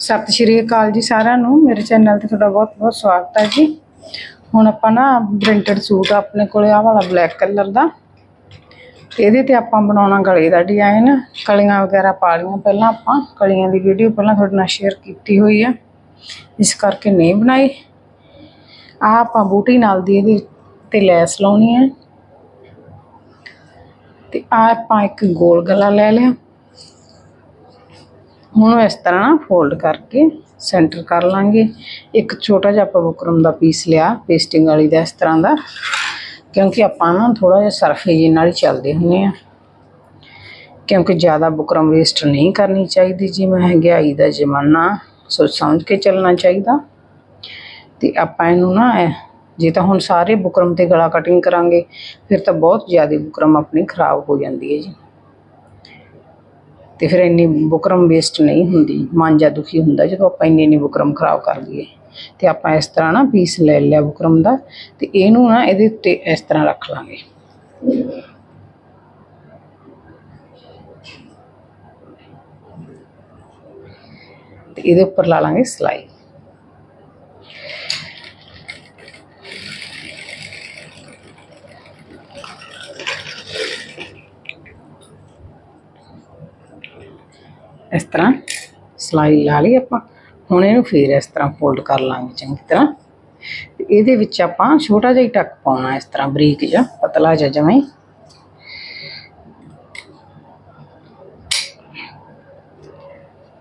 ਸਤਿ ਸ਼੍ਰੀ ਅਕਾਲ ਜੀ ਸਾਰਿਆਂ ਨੂੰ। ਮੇਰੇ ਚੈਨਲ ਤੇ ਤੁਹਾਡਾ ਬਹੁਤ ਬਹੁਤ ਸਵਾਗਤ ਹੈ ਜੀ। ਹੁਣ ਆਪਾਂ ਨਾ ਪ੍ਰਿੰਟਡ ਸੂਟ ਆਪਣੇ ਕੋਲੇ ਆ ਵਾਲਾ ਬਲੈਕ ਕਲਰ ਦਾ। ਤੇ ਇਹਦੇ ਤੇ ਆਪਾਂ ਬਣਾਉਣਾ ਗਲੇ ਦਾ ਡਿਜ਼ਾਈਨ ਕਲੀਆਂ ਵਗੈਰਾ ਪਾ ਲਈਆਂ ਪਹਿਲਾਂ ਆਪਾਂ। ਕਲੀਆਂ ਦੀ ਵੀਡੀਓ ਪਹਿਲਾਂ ਤੁਹਾਡੇ ਨਾਲ ਸ਼ੇਅਰ ਕੀਤੀ ਹੋਈ ਹੈ ਇਸ ਕਰਕੇ ਨਹੀਂ ਬਣਾਈ। ਆ ਆਪਾਂ ਬੂਟੀ ਨਾਲ ਦੀ ਇਹਦੇ ਤੇ ਲੈਸ ਲਾਉਣੀ ਹੈ। ਤੇ ਆ ਆਪਾਂ ਇੱਕ ਗੋਲ ਗਲਾ ਲੈ ਲਿਆ। ਹੁਣ ਇਸ ਤਰ੍ਹਾਂ ਫੋਲਡ ਕਰਕੇ ਸੈਂਟਰ ਕਰ ਲਾਂਗੇ। ਇੱਕ ਛੋਟਾ ਜਿਹਾ ਆਪਾਂ ਬੁਕਰਮ ਦਾ ਪੀਸ ਲਿਆ ਪੇਸਟਿੰਗ ਵਾਲੀ ਦਾ ਇਸ ਤਰ੍ਹਾਂ ਦਾ, ਕਿਉਂਕਿ ਆਪਾਂ ਨਾ ਥੋੜਾ ਜਿਹਾ ਸਰਫੇ ਜੀ ਨਾਲ ਹੀ ਚੱਲਦੇ ਹੁੰਨੇ ਆ। ਕਿਉਂਕਿ ਜ਼ਿਆਦਾ ਬੁਕਰਮ ਵੇਸਟ ਨਹੀਂ ਕਰਨੀ ਚਾਹੀਦੀ ਜੀ ਮਹਿੰਗਾਈ ਦਾ ਜ਼ਮਾਨਾ, ਸੋਚ ਸਮਝ ਕੇ ਚੱਲਣਾ ਚਾਹੀਦਾ। ਤੇ ਆਪਾਂ ਇਹਨੂੰ ਨਾ ਜੇ ਤਾਂ ਹੁਣ ਸਾਰੇ ਬੁਕਰਮ ਤੇ ਗਲਾ ਕਟਿੰਗ ਕਰਾਂਗੇ, ਫਿਰ ਤਾਂ ਬਹੁਤ ਜ਼ਿਆਦਾ ਬੁਕਰਮ ਆਪਣੀ ਖਰਾਬ ਹੋ ਜਾਂਦੀ ਹੈ ਜੀ। ਤੇ ਫਿਰ ਇੰਨੀ ਬੁਕਰਮ ਵੇਸਟ ਨਹੀਂ ਹੁੰਦੀ, ਮਨ ਜਾ ਦੁਖੀ ਹੁੰਦਾ ਜਦੋਂ ਆਪਾਂ ਇੰਨੀ ਇੰਨੀ ਬੁਕਰਮ ਖਰਾਬ ਕਰ ਲਈਏ ਤੇ ਆਪਾਂ ਇਸ ਤਰ੍ਹਾਂ ਨਾ ਪੀਸ ਲੈ ਲਿਆ ਬੁਕਰਮ ਦਾ ਤੇ ਇਹਨੂੰ ਨਾ ਇਹਦੇ ਉੱਤੇ ਇਸ ਤਰ੍ਹਾਂ ਰੱਖ ਲਾਂਗੇ। ਤੇ ਇਹਦੇ ਉੱਪਰ ਲਾ ਲਾਂਗੇ ਸਲਾਈ। ਇਸ ਤਰ੍ਹਾਂ ਸਲਾਈ ਲਾ ਲਈ ਆਪਾਂ। ਹੁਣ ਇਹਨੂੰ ਫੇਰ ਇਸ ਤਰ੍ਹਾਂ ਫੋਲਡ ਕਰ ਲਾਂਗੇ ਚੰਗੀ ਤਰ੍ਹਾਂ। ਤੇ ਇਹਦੇ ਵਿੱਚ ਆਪਾਂ ਛੋਟਾ ਜਿਹਾ ਹੀ ਟੱਕ ਪਾਉਣਾ ਇਸ ਤਰ੍ਹਾਂ ਬਰੀਕ ਜਿਹਾ, ਪਤਲਾ ਜਿਹਾ ਜਿਵੇਂ।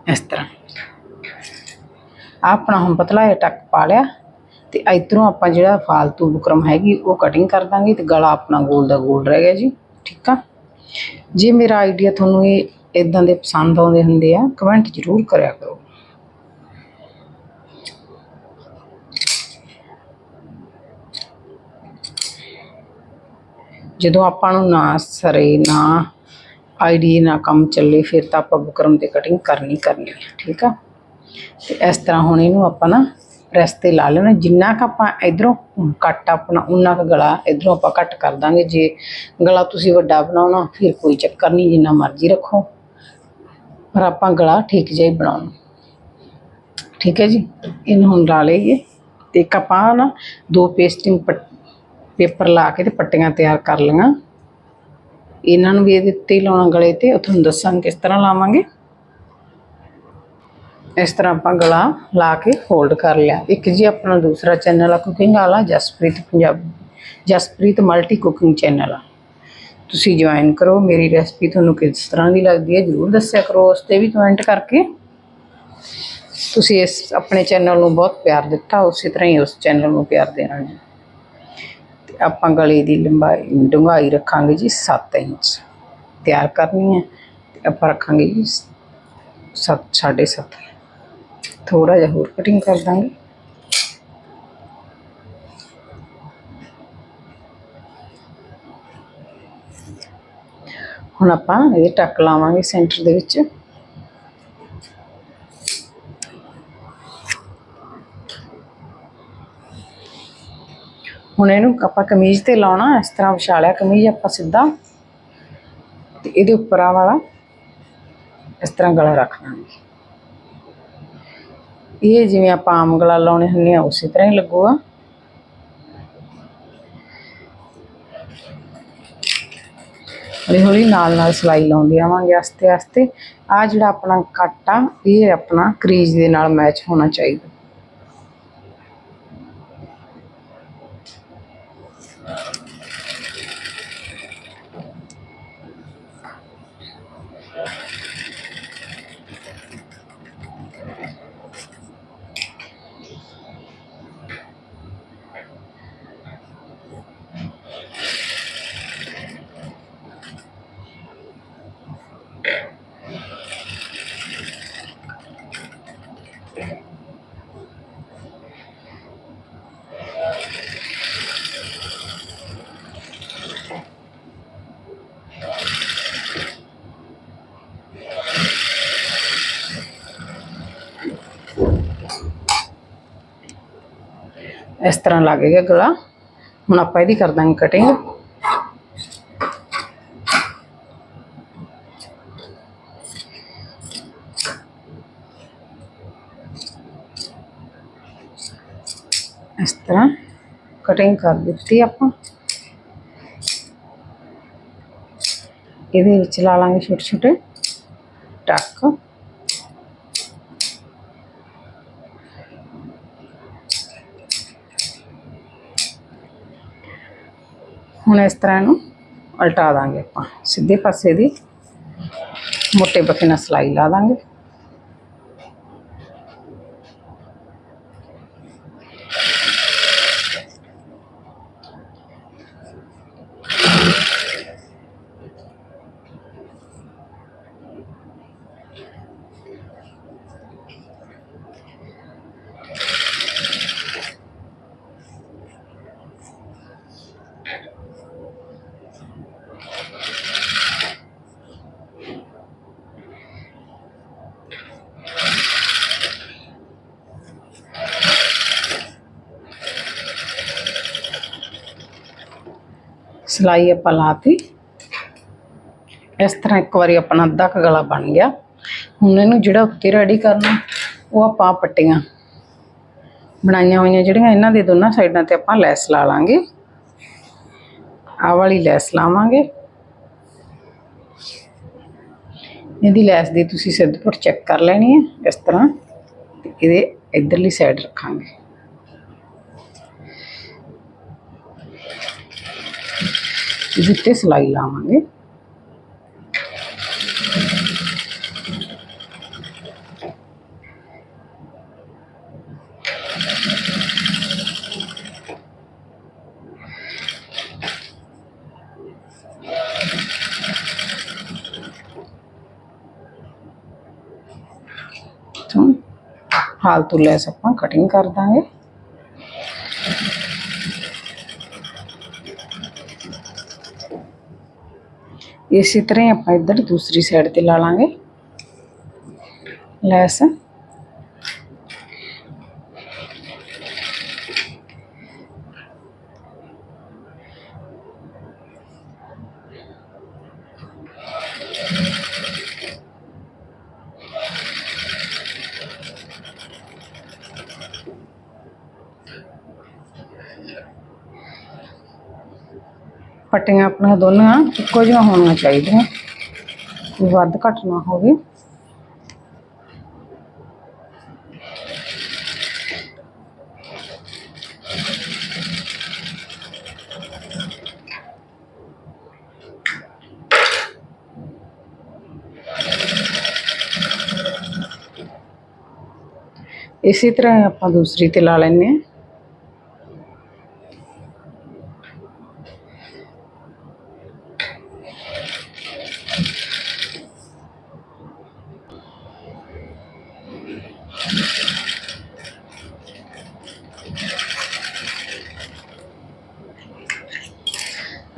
ਇਸ ਤਰ੍ਹਾਂ। ਆਪਣਾ ਹੁਣ ਪਤਲਾ ਜਿਹਾ ਟੱਕ ਪਾ ਲਿਆ ਤੇ ਇਧਰੋਂ ਆਪਾਂ ਜਿਹੜਾ ਫਾਲਤੂ ਬੁਕਰਮ ਹੈਗੀ ਉਹ ਕਟਿੰਗ ਕਰ ਦਾਂਗੇ ਤੇ ਗਲਾ ਆਪਣਾ ਗੋਲ ਦਾ ਗੋਲ ਰਹਿ ਗਿਆ ਜੀ, ਠੀਕ ਆ? ਜੇ ਮੇਰਾ ਆਈਡੀਆ ਤੁਹਾਨੂੰ ਇਹ ਇਦਾਂ ਦੇ ਪਸੰਦ ਆਉਂਦੇ ਹੁੰਦੇ ਆ ਕਮੈਂਟ ਜ਼ਰੂਰ ਕਰਿਆ ਕਰੋ। ਜਦੋਂ ਆਪਾਂ ਨੂੰ ਨਾ ਸਰੇ, ਨਾ ਆਈਡੀ ਨਾ ਕੰਮ ਚੱਲੇ, ਫਿਰ ਤਾਂ ਆਪਾਂ ਬੁਕਰਮ ਤੇ ਕਟਿੰਗ ਕਰਨੀ ਕਰਨੀ ਹੈ ਠੀਕ ਆ? ਤੇ ਇਸ ਤਰ੍ਹਾਂ ਹੁਣ ਇਹਨੂੰ ਆਪਾਂ ਨਾ ਪ੍ਰੈਸ ਤੇ ਲਾ ਲੈਣਾ, ਜਿੰਨਾ ਕ ਆਪਾਂ ਇਧਰੋਂ ਕੱਟ ਆਪਣਾ, ਉਨਾ ਕ ਗਲਾ ਇਧਰੋਂ ਆਪਾਂ ਕੱਟ ਕਰ ਦਾਂਗੇ। ਜੇ ਗਲਾ ਤੁਸੀਂ ਵੱਡਾ ਬਣਾਉਣਾ, ਫਿਰ ਕੋਈ ਚੱਕਰ ਨਹੀਂ, ਜਿੰਨਾ ਮਰਜ਼ੀ ਰੱਖੋ। ਪਰ ਆਪਾਂ ਗਲਾ ਠੀਕ ਜਿਹਾ ਹੀ ਬਣਾਉਣਾ ਠੀਕ ਹੈ ਜੀ? ਇਹਨੂੰ ਹੁਣ ਲਾ ਲਈਏ। ਤੇ ਇੱਕ ਆਪਾਂ ਨਾ ਦੋ ਪੇਸਟਿੰਗ ਪੇਪਰ ਲਾ ਕੇ ਤੇ ਪੱਟੀਆਂ ਤਿਆਰ ਕਰ ਲਈਆਂ। ਇਹਨਾਂ ਨੂੰ ਵੀ ਇਹਦੇ ਉੱਤੇ ਲਾਉਣਾ ਗਲੇ ਤੇ। ਉਹ ਤੁਹਾਨੂੰ ਦੱਸਾਂਗੇ ਕਿਸ ਤਰ੍ਹਾਂ ਲਾਵਾਂਗੇ। ਇਸ ਤਰ੍ਹਾਂ ਆਪਾਂ ਗਲਾ ਲਾ ਕੇ ਫੋਲਡ ਕਰ ਲਿਆ। ਇੱਕ ਜੀ ਆਪਣਾ ਦੂਸਰਾ ਚੈਨਲ ਆ ਕੁਕਿੰਗ ਵਾਲਾ Jaspreet Punjab Jaspreet multi cooking channel ਆ। ਤੁਸੀਂ ਜੁਆਇਨ ਕਰੋ, ਮੇਰੀ ਰੈਸਪੀ ਤੁਹਾਨੂੰ ਕਿਸ ਤਰ੍ਹਾਂ ਦੀ ਲੱਗਦੀ ਹੈ ਜਰੂਰ ਦੱਸਿਆ ਕਰੋ, ਉਸ ਤੇ ਵੀ ਕਮੈਂਟ ਕਰਕੇ। ਤੁਸੀਂ ਇਸ ਆਪਣੇ ਚੈਨਲ ਨੂੰ ਬਹੁਤ ਪਿਆਰ ਦਿੱਤਾ, ਉਸੇ ਤਰ੍ਹਾਂ ਹੀ ਉਸ ਚੈਨਲ ਨੂੰ ਪਿਆਰ ਦੇਣਾ ਜੀ। ਤੇ ਆਪਾਂ ਗਲੇ ਦੀ ਲੰਬਾਈ, ਡੂੰਘਾਈ ਰੱਖਾਂਗੇ ਜੀ 7 ਇੰਚ। ਤਿਆਰ ਕਰਨੀ ਹੈ ਤੇ ਆਪਾਂ ਰੱਖਾਂਗੇ ਜੀ 7 7.5 ਥੋੜਾ ਜਿਹਾ ਹੋਰ ਕਟਿੰਗ ਕਰ ਦਾਂਗੇ। ਹੁਣ ਆਪਾਂ ਇਹ ਟੱਕ ਲਾਵਾਂਗੇ ਸੈਂਟਰ ਦੇ ਵਿੱਚ। ਹੁਣ ਇਹਨੂੰ ਆਪਾਂ ਕਮੀਜ਼ ਤੇ ਲਾਉਣਾ, ਇਸ ਤਰ੍ਹਾਂ ਵਿਛਾਲਿਆ ਕਮੀਜ਼ ਆਪਾਂ ਸਿੱਧਾ। ਤੇ ਇਹਦੇ ਉੱਪਰ ਆ ਵਾਲਾ ਇਸ ਤਰ੍ਹਾਂ ਗਲਾ ਰੱਖ ਦਾਂਗੇ। ਇਹ ਜਿਵੇਂ ਆਪਾਂ ਆਮ ਗਲਾ ਲਾਉਣੇ ਹੁੰਦੇ ਆ, ਉਸੇ ਤਰ੍ਹਾਂ ਹੀ ਲੱਗੂਗਾ। ਹੌਲੀ ਹੌਲੀ ਨਾਲ ਨਾਲ ਸਿਲਾਈ ਲਾਉਂਦੇ ਆਵਾਂਗੇ ਆਸਤੇ ਆਸਤੇ। ਆ ਜਿਹੜਾ ਆਪਣਾ ਕੱਟ ਆ ਇਹ ਆਪਣਾ ਕਰੀਜ਼ ਦੇ ਨਾਲ ਮੈਚ ਹੋਣਾ ਚਾਹੀਦਾ। ਇਸ ਤਰ੍ਹਾਂ ਲੱਗੇਗਾ ਗਲਾ। ਹੁਣ ਆਪਾਂ ਇਹਦੀ ਕਰ ਦਾਂਗੇ ਕਟਿੰਗ ਇਸ ਤਰ੍ਹਾਂ ਕਟਿੰਗ ਕਰ ਦਿੱਤੀ ਆਪਾਂ। ਇਹਦੇ ਵਿੱਚ ਲਾ ਲਾਂਗੇ ਛੋਟੇ ਛੋਟੇ ਟੱਕ। ਹੁਣ ਇਸ ਤਰ੍ਹਾਂ ਇਹਨੂੰ ਉਲਟਾ ਦਾਂਗੇ ਆਪਾਂ। ਸਿੱਧੇ ਪਾਸੇ ਦੀ ਮੋਟੇ ਪੱਖੇ ਨਾਲ ਸਲਾਈ ਲਾ ਦਾਂਗੇ। ਸਿਲਾਈ ਆਪਾਂ ਲਾਤੀ। ਇਸ ਤਰ੍ਹਾਂ ਇੱਕ ਵਾਰੀ ਆਪਣਾ ਅੱਧਾ ਕੁ ਗਲਾ ਬਣ ਗਿਆ। ਹੁਣ ਇਹਨੂੰ ਜਿਹੜਾ ਉੱਤੇ ਰੈਡੀ ਕਰਨਾ, ਉਹ ਆਪਾਂ ਪੱਟੀਆਂ ਬਣਾਈਆਂ ਹੋਈਆਂ, ਜਿਹੜੀਆਂ ਇਹਨਾਂ ਦੇ ਦੋਨਾਂ ਸਾਈਡਾਂ ਤੇ ਆਪਾਂ ਲੈਸ ਲਾ ਲਾਂਗੇ। ਆਹ ਵਾਲੀ ਲੈਸ ਲਾਵਾਂਗੇ। ਇਹਦੀ ਲੈਸ ਦੀ ਤੁਸੀਂ ਸਿੱਧਪੁਰ ਚੈੱਕ ਕਰ ਲੈਣੀ ਹੈ ਇਸ ਤਰ੍ਹਾਂ। ਤੇ ਇਹਦੇ ਇਧਰਲੀ ਸਾਈਡ ਰੱਖਾਂਗੇ। ਇਹਦੇ ਉੱਤੇ ਸਿਲਾਈ ਲਾਵਾਂਗੇ ਤੋਂ ਫਾਲਤੂ ਲੈਸ ਆਪਾਂ ਕਟਿੰਗ ਕਰ ਦਾਂਗੇ ਇਸੇ ਤਰ੍ਹਾਂ ਹੀ ਆਪਾਂ ਇੱਧਰ ਦੂਸਰੀ ਸਾਈਡ ਤੇ ਲਾ ਲਾਂਗੇ। ਲੈਸ ਪੱਟੀਆਂ ਆਪਣੀਆਂ ਦੋਨਾਂ, ਇੱਕੋ ਜਿਹੀਆਂ ਹੋਣੀਆਂ ਚਾਹੀਦੀਆਂ। ਵੱਧ ਘੱਟ ਨਾ ਹੋਵੇ। ਇਸੇ ਤਰ੍ਹਾਂ ਆਪਾਂ ਦੂਸਰੀ ਤੇ ਲਾ ਲੈਂਦੇ ਹਾਂ।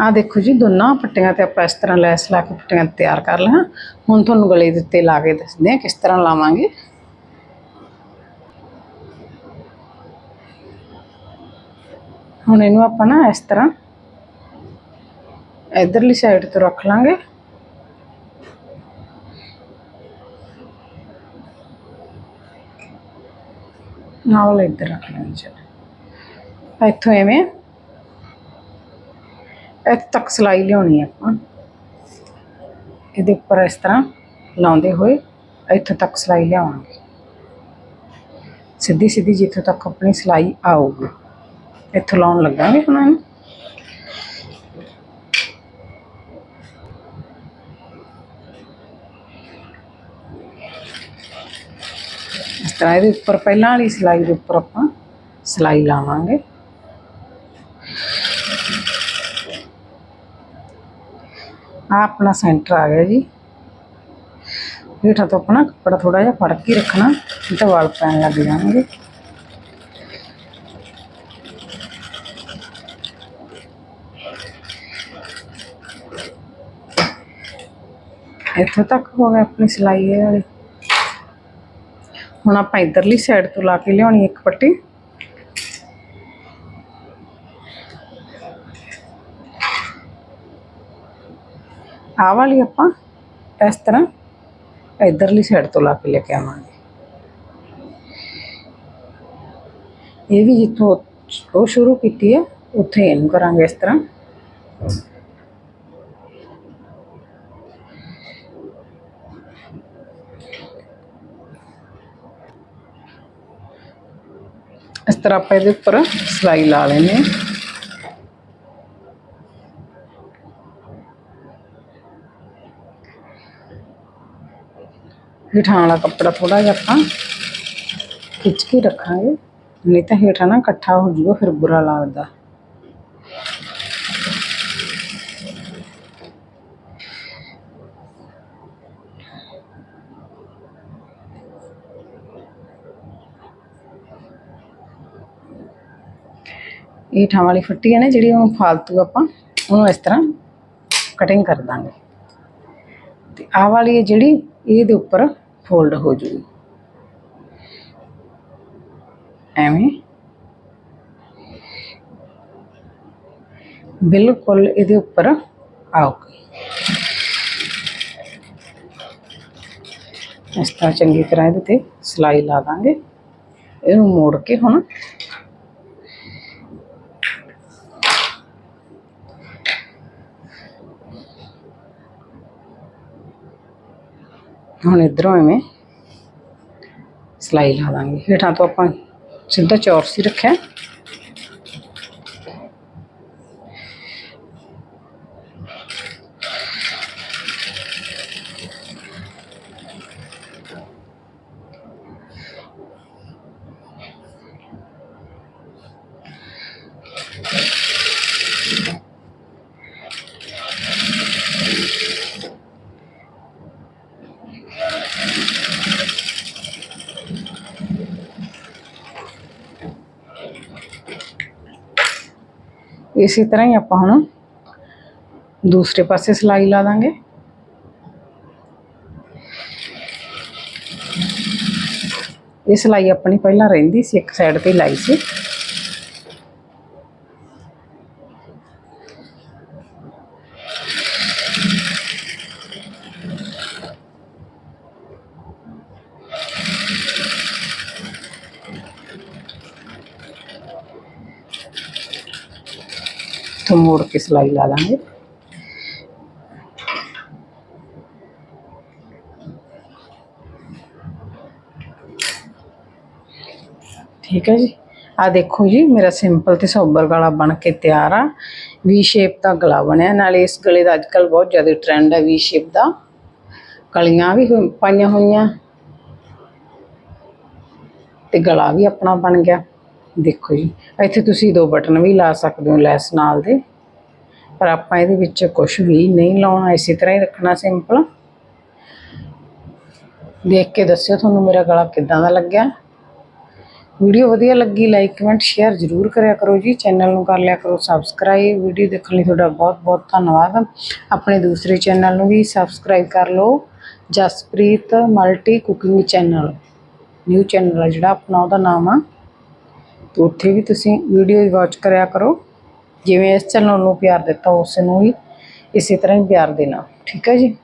ਆ ਦੇਖੋ ਜੀ, ਦੋਨਾਂ ਪੱਟੀਆਂ ਤੇ ਆਪਾਂ ਇਸ ਤਰ੍ਹਾਂ ਲੈਸ ਲਾ ਕੇ ਪੱਟੀਆਂ ਤਿਆਰ ਕਰ ਲਿਆ ਹੁਣ ਤੁਹਾਨੂੰ ਗਲੇ ਦੇ ਉੱਤੇ ਲਾ ਕੇ ਦੱਸਦੇ ਆ ਕਿਸ ਤਰ੍ਹਾਂ ਲਾਵਾਂਗੇ। ਹੁਣ ਇਹਨੂੰ ਆਪਾਂ ਨਾ ਇਸ ਤਰ੍ਹਾਂ ਇਧਰਲੀ ਸਾਈਡ ਤੋਂ ਰੱਖ ਲਾਂਗੇ। ਨਾਲ ਇੱਧਰ ਰੱਖ ਲਾਂਗੇ ਚਲੋ। ਇੱਥੋਂ ਐਵੇਂ। ਇੱਥੇ ਤੱਕ ਸਿਲਾਈ ਲਿਆਉਣੀ ਆਪਾਂ। ਇਹਦੇ ਉੱਪਰ ਇਸ ਤਰ੍ਹਾਂ ਲਾਉਂਦੇ ਹੋਏ ਇੱਥੋਂ ਤੱਕ ਸਿਲਾਈ ਲਿਆਵਾਂਗੇ। ਸਿੱਧੀ ਸਿੱਧੀ ਜਿੱਥੋਂ ਤੱਕ ਆਪਣੀ ਸਿਲਾਈ ਆਊਗੀ। ਇੱਥੋਂ ਲਾਉਣ ਲੱਗਾਂਗੇ ਹੁਣ ਇਹਨੂੰ। ਇਸ ਇਹਦੇ ਉੱਪਰ ਪਹਿਲਾਂ ਵਾਲੀ ਸਿਲਾਈ ਦੇ ਉੱਪਰ ਆਪਾਂ ਸਿਲਾਈ ਲਾਵਾਂਗੇ। ਆ ਆਪਣਾ ਸੈਂਟਰ ਆ ਗਿਆ ਜੀ। ਹੇਠਾਂ ਤੋਂ ਆਪਣਾ ਕੱਪੜਾ ਥੋੜਾ ਜਿਹਾ ਫੜ ਕੇ ਰੱਖਣਾ, ਨਹੀਂ ਤਾਂ ਵਾਲ ਪੈਣ ਲੱਗ ਜਾਣਗੇ। ਇੱਥੋਂ ਤੱਕ ਹੋ ਗਿਆ ਆਪਣੀ ਸਿਲਾਈ ਇਹ ਵਾਲੀ। ਹੁਣ ਆਪਾਂ ਇਧਰਲੀ ਸਾਈਡ ਤੋਂ ਲਾ ਕੇ ਲਿਆਉਣੀ ਇੱਕ ਪੱਟੀ। ਆਹ ਵਾਲੀ ਆਪਾਂ ਇਸ ਤਰ੍ਹਾਂ ਇਧਰਲੀ ਸਾਈਡ ਤੋਂ ਲਾ ਕੇ ਲੈ ਕੇ ਆਵਾਂਗੇ। ਇਹ ਵੀ ਜਿੱਥੋਂ ਉਹ ਸ਼ੁਰੂ ਕੀਤੀ ਹੈ, ਉੱਥੇ ਇਹਨੂੰ ਕਰਾਂਗੇ ਇਸ ਤਰ੍ਹਾਂ। ਇਸ ਤਰ੍ਹਾਂ ਆਪਾਂ ਇਹਦੇ ਉੱਪਰ ਸਿਲਾਈ ਲਾ ਲੈਂਦੇ ਹਾਂ ਹੇਠਾਂ ਵਾਲਾ ਕੱਪੜਾ ਥੋੜਾ ਜਿਹਾ ਆਪਾਂ ਖਿੱਚ ਕੇ ਰੱਖਾਂਗੇ ਨਹੀਂ ਤਾਂ ਹੇਠਾਂ ਨਾ ਇਕੱਠਾ ਹੋ ਜਾਊਗਾ ਫਿਰ ਬੁਰਾ ਲੱਗਦਾ ਹੇਠਾਂ ਵਾਲੀ ਫੱਟੀ ਹੈ ਨਾ ਜਿਹੜੀ ਉਹ ਫਾਲਤੂ ਆਪਾਂ ਉਹਨੂੰ ਇਸ ਤਰ੍ਹਾਂ ਕਟਿੰਗ ਕਰ ਦਾਂਗੇ। ਤੇ ਆਹ ਵਾਲੀ ਹੈ ਜਿਹੜੀ ਇਹਦੇ ਉੱਪਰ ਫੋਲਡ ਹੋ ਜੂਗੀ। ਐਵੇਂ। ਬਿਲਕੁਲ ਇਹਦੇ ਉੱਪਰ ਆਉਗੀ। ਇਸ ਤਰ੍ਹਾਂ ਚੰਗੀ ਤਰ੍ਹਾਂ ਇਹਦੇ ਤੇ ਸਿਲਾਈ ਲਾ ਦਾਂਗੇ। ਇਹਨੂੰ ਮੋੜ ਕੇ ਹੁਣ ਹੁਣ ਇਧਰੋਂ ਐਵੇਂ ਸਿਲਾਈ ਲਾ ਦਾਂਗੇ। ਹੇਠਾਂ ਤੋਂ ਆਪਾਂ ਸਿੱਧਾ ਚੌਰਸ ਹੀ ਰੱਖਿਆ। ਇਸੇ ਤਰ੍ਹਾਂ ਹੀ ਆਪਾਂ ਹੁਣ ਦੂਸਰੇ ਪਾਸੇ ਸਿਲਾਈ ਲਾ ਦਾਂਗੇ ਇਹ ਸਿਲਾਈ ਆਪਣੀ ਪਹਿਲਾਂ ਰਹਿੰਦੀ ਸੀ ਇੱਕ ਸਾਈਡ ਤੇ ਲਾਈ ਸੀ ਤੋਂ ਮੋੜ ਕੇ ਸਿਲਾਈ ਲਾ ਦਾਂਗੇ ਠੀਕ ਹੈ ਜੀ ਆ ਦੇਖੋ ਜੀ ਮੇਰਾ ਸਿੰਪਲ ਤੇ ਸੋਬਰ ਗਲਾ ਬਣ ਕੇ ਤਿਆਰ ਆ ਵੀ ਸ਼ੇਪ ਦਾ ਗਲਾ ਬਣਿਆ ਨਾਲੇ ਇਸ ਗਲੇ ਦਾ ਅੱਜਕੱਲ ਬਹੁਤ ਜ਼ਿਆਦਾ ਟ੍ਰੈਂਡ ਹੈ ਵੀ ਸ਼ੇਪ ਦਾ ਕਲੀਆਂ ਵੀ ਹੋਈ- ਪਾਈਆਂ ਹੋਈਆਂ ਤੇ ਗਲਾ ਵੀ ਆਪਣਾ ਬਣ ਗਿਆ ਦੇਖੋ ਜੀ, ਇੱਥੇ ਤੁਸੀਂ ਦੋ ਬਟਨ ਵੀ ਲਾ ਸਕਦੇ ਹੋ ਲੈਸ ਨਾਲ ਦੇ, ਪਰ ਆਪਾਂ ਇਹਦੇ ਵਿੱਚ ਕੁਝ ਵੀ ਨਹੀਂ ਲਾਉਣਾ, ਇਸੇ ਤਰ੍ਹਾਂ ਹੀ ਰੱਖਣਾ ਸਿੰਪਲ ਦੇਖ ਕੇ ਦੱਸਿਓ ਤੁਹਾਨੂੰ ਮੇਰਾ ਗਲਾ ਕਿੱਦਾਂ ਦਾ ਲੱਗਿਆ। ਵੀਡੀਓ ਵਧੀਆ ਲੱਗੀ ਲਾਈਕ ਕਮੈਂਟ ਸ਼ੇਅਰ ਜ਼ਰੂਰ ਕਰਿਆ ਕਰੋ ਜੀ। ਚੈਨਲ ਨੂੰ ਕਰ ਲਿਆ ਕਰੋ ਸਬਸਕ੍ਰਾਈਬ ਵੀਡੀਓ ਦੇਖਣ ਲਈ ਤੁਹਾਡਾ ਬਹੁਤ ਬਹੁਤ ਧੰਨਵਾਦ। ਆਪਣੇ ਦੂਸਰੇ ਚੈਨਲ ਨੂੰ ਵੀ ਸਬਸਕ੍ਰਾਈਬ ਕਰ ਲਓ। Jaspreet multi cooking channel. New channel ਹੈ ਜਿਹੜਾ, ਆਪਣਾ ਉਹਦਾ ਨਾਮ ਆ। ਉੱਥੇ ਵੀ ਤੁਸੀਂ ਵੀਡੀਓ ਵਾਚ ਕਰਿਆ ਕਰੋ। ਜਿਵੇਂ ਇਸ ਚੈਨਲ ਨੂੰ ਪਿਆਰ ਦਿੱਤਾ ਉਸ ਨੂੰ ਵੀ ਇਸੇ ਤਰ੍ਹਾਂ ਹੀ ਪਿਆਰ ਦੇਣਾ। ਠੀਕ ਹੈ ਜੀ?